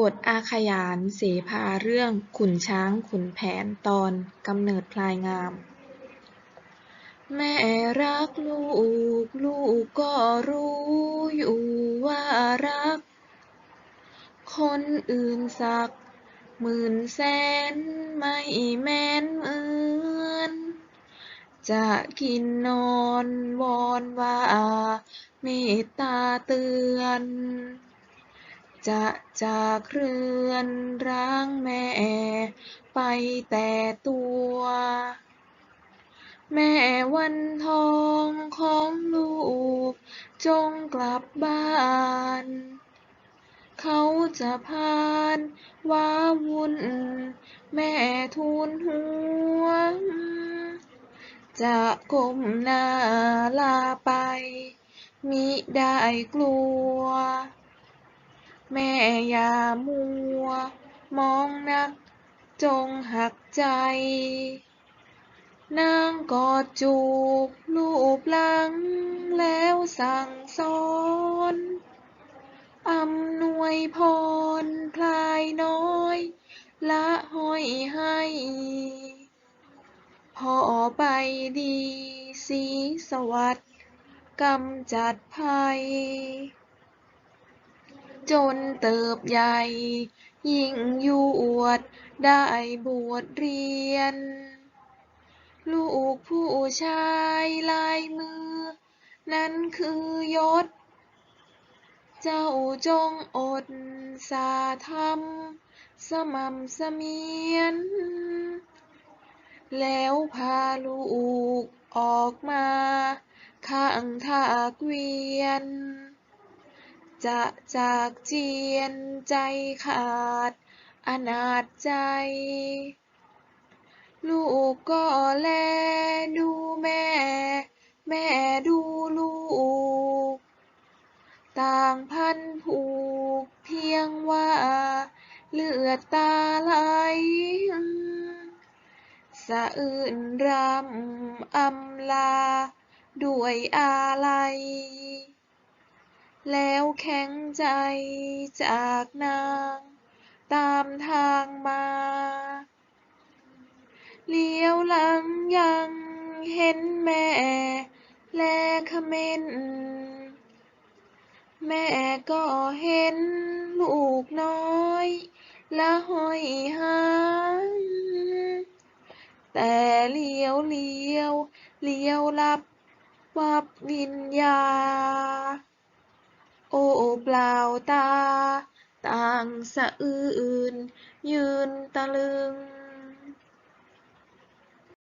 บทอาขยานเสภาเรื่องขุนช้างขุนแผนตอนกำเนิดพลายงาม แม่รักลูก ลูกก็รู้อยู่ว่ารัก คนอื่นสัก หมื่นแสนไม่แม้นเหมือน จะกินนอนวอนว่าเมตตาเตือน จะจากเรือนร้างแม่ ไปแต่ตัว แม่วันทองของลูก จงกลับบ้าน เขาจะพานว้าวุ่น แม่ทูลหัว จะก้มหน้าลาไป มิได้กลัว แม่อย่ามัว มองนัก จงหักใจ นางกอดจูบลูบหลัง แล้วสั่งสอนอำนวยพรพลายน้อย ละห้อยให้พ่อไปดีสีสวัสดิ์กำจัดภัย จนเติบใหญ่ ยิ่งยวดได้บวชเรียน ลูกผู้ชายลายมือ นั้นคือยศ เจ้าจงอดสาธรรม สม่ำเสมียน แล้วพาลูกออกมา ข้างทาเกวียน จะจากเจียนใจขาด อนาจใจ ลูกก็แลดูแม่ แม่ดูลูก ต่างพันผูกเพียงว่า เลือดตาไหลสะอื้นรำอำลา ด้วยอาลัย แล้วแข็งใจจากนาง ตามทางมา เลี้ยวหลังยังเห็นแม่ แลเขม็นแม่ก็เห็นลูกน้อยละห้อยหาแต่เลี้ยวเลี้ยวเลี้ยวลับวับวิญญา โอ้เปล่าตา ต่างสะอื้นยืนตะลึง